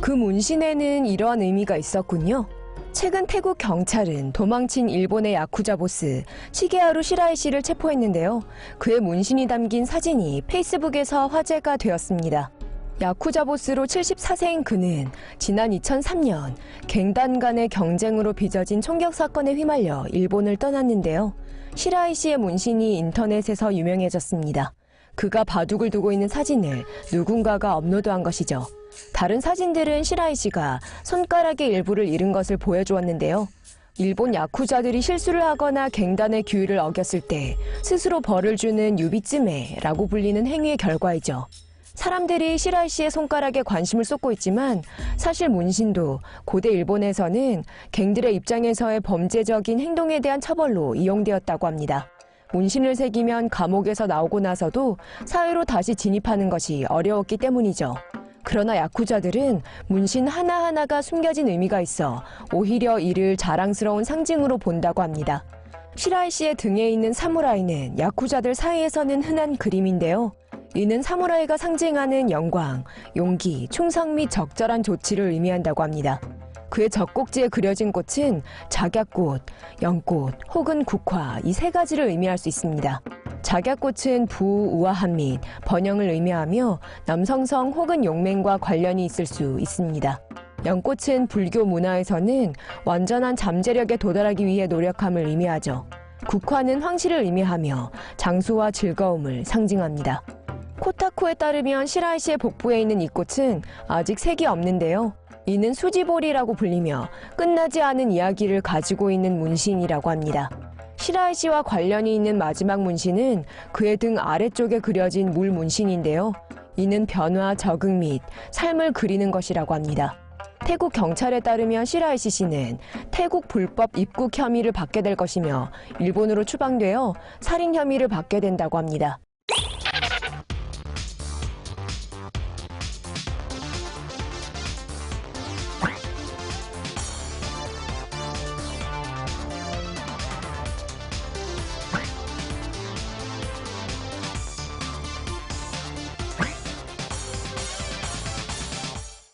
그 문신에는 이러한 의미가 있었군요. 최근 태국 경찰은 도망친 일본의 야쿠자 보스 시게하루 시라이 씨를 체포했는데요. 그의 문신이 담긴 사진이 페이스북에서 화제가 되었습니다. 야쿠자 보스로 74세인 그는 지난 2003년 갱단 간의 경쟁으로 빚어진 총격 사건에 휘말려 일본을 떠났는데요. 시라이 씨의 문신이 인터넷에서 유명해졌습니다. 그가 바둑을 두고 있는 사진을 누군가가 업로드한 것이죠. 다른 사진들은 시라이 씨가 손가락의 일부를 잃은 것을 보여주었는데요. 일본 야쿠자들이 실수를 하거나 갱단의 규율을 어겼을 때 스스로 벌을 주는 유비쯤에라고 불리는 행위의 결과이죠. 사람들이 시라이 씨의 손가락에 관심을 쏟고 있지만 사실 문신도 고대 일본에서는 갱들의 입장에서의 범죄적인 행동에 대한 처벌로 이용되었다고 합니다. 문신을 새기면 감옥에서 나오고 나서도 사회로 다시 진입하는 것이 어려웠기 때문이죠. 그러나 야쿠자들은 문신 하나하나가 숨겨진 의미가 있어 오히려 이를 자랑스러운 상징으로 본다고 합니다. 시라이 씨의 등에 있는 사무라이는 야쿠자들 사이에서는 흔한 그림인데요. 이는 사무라이가 상징하는 영광, 용기, 충성 및 적절한 조치를 의미한다고 합니다. 그의 젖꼭지에 그려진 꽃은 작약꽃, 연꽃 혹은 국화 이 세 가지를 의미할 수 있습니다. 작약꽃은 부우아함 및 번영을 의미하며 남성성 혹은 용맹과 관련이 있을 수 있습니다. 연꽃은 불교 문화에서는 완전한 잠재력에 도달하기 위해 노력함을 의미하죠. 국화는 황실을 의미하며 장수와 즐거움을 상징합니다. 코타쿠에 따르면 시라이 씨의 복부에 있는 이 꽃은 아직 색이 없는데요. 이는 수지볼이라고 불리며 끝나지 않은 이야기를 가지고 있는 문신이라고 합니다. 시라이 씨와 관련이 있는 마지막 문신은 그의 등 아래쪽에 그려진 물 문신인데요. 이는 변화, 적응 및 삶을 그리는 것이라고 합니다. 태국 경찰에 따르면 시라이시 씨는 태국 불법 입국 혐의를 받게 될 것이며 일본으로 추방되어 살인 혐의를 받게 된다고 합니다.